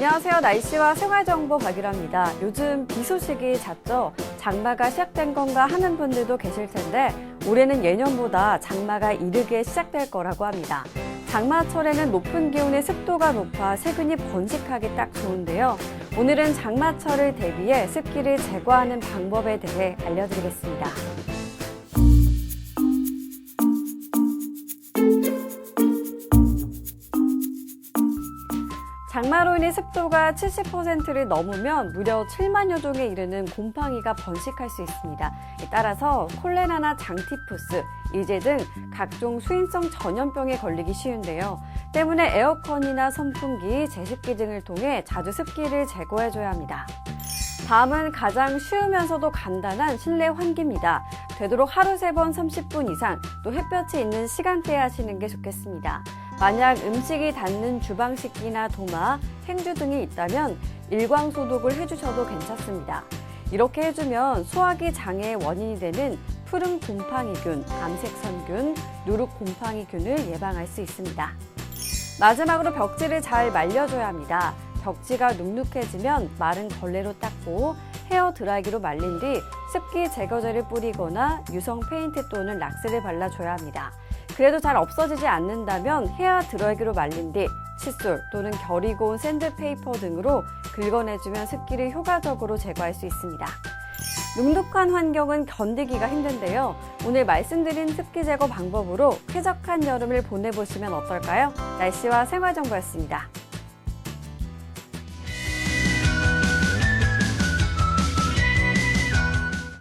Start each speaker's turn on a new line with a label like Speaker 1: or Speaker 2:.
Speaker 1: 안녕하세요. 날씨와 생활정보 박유라입니다. 요즘 비 소식이 잦죠? 장마가 시작된 건가 하는 분들도 계실 텐데 올해는 예년보다 장마가 이르게 시작될 거라고 합니다. 장마철에는 높은 기온의 습도가 높아 세균이 번식하기 딱 좋은데요. 오늘은 장마철을 대비해 습기를 제거하는 방법에 대해 알려드리겠습니다. 장마로 인해 습도가 70%를 넘으면 무려 7만여 종에 이르는 곰팡이가 번식할 수 있습니다. 따라서 콜레라나 장티푸스, 이제 등 각종 수인성 전염병에 걸리기 쉬운데요. 때문에 에어컨이나 선풍기, 제습기 등을 통해 자주 습기를 제거해줘야 합니다. 다음은 가장 쉬우면서도 간단한 실내 환기입니다. 되도록 하루 세 번 30분 이상 또 햇볕이 있는 시간대에 하시는 게 좋겠습니다. 만약 음식이 닿는 주방 식기나 도마, 행주 등이 있다면 일광 소독을 해주셔도 괜찮습니다. 이렇게 해주면 소화기 장애의 원인이 되는 푸른 곰팡이균, 암색선균, 누룩 곰팡이균을 예방할 수 있습니다. 마지막으로 벽지를 잘 말려줘야 합니다. 벽지가 눅눅해지면 마른 걸레로 닦고 헤어 드라이기로 말린 뒤 습기 제거제를 뿌리거나 유성 페인트 또는 락스를 발라줘야 합니다. 그래도 잘 없어지지 않는다면 헤어 드라이기로 말린 뒤 칫솔 또는 결이 고운 샌드페이퍼 등으로 긁어내주면 습기를 효과적으로 제거할 수 있습니다. 눅눅한 환경은 견디기가 힘든데요. 오늘 말씀드린 습기 제거 방법으로 쾌적한 여름을 보내보시면 어떨까요? 날씨와 생활정보였습니다.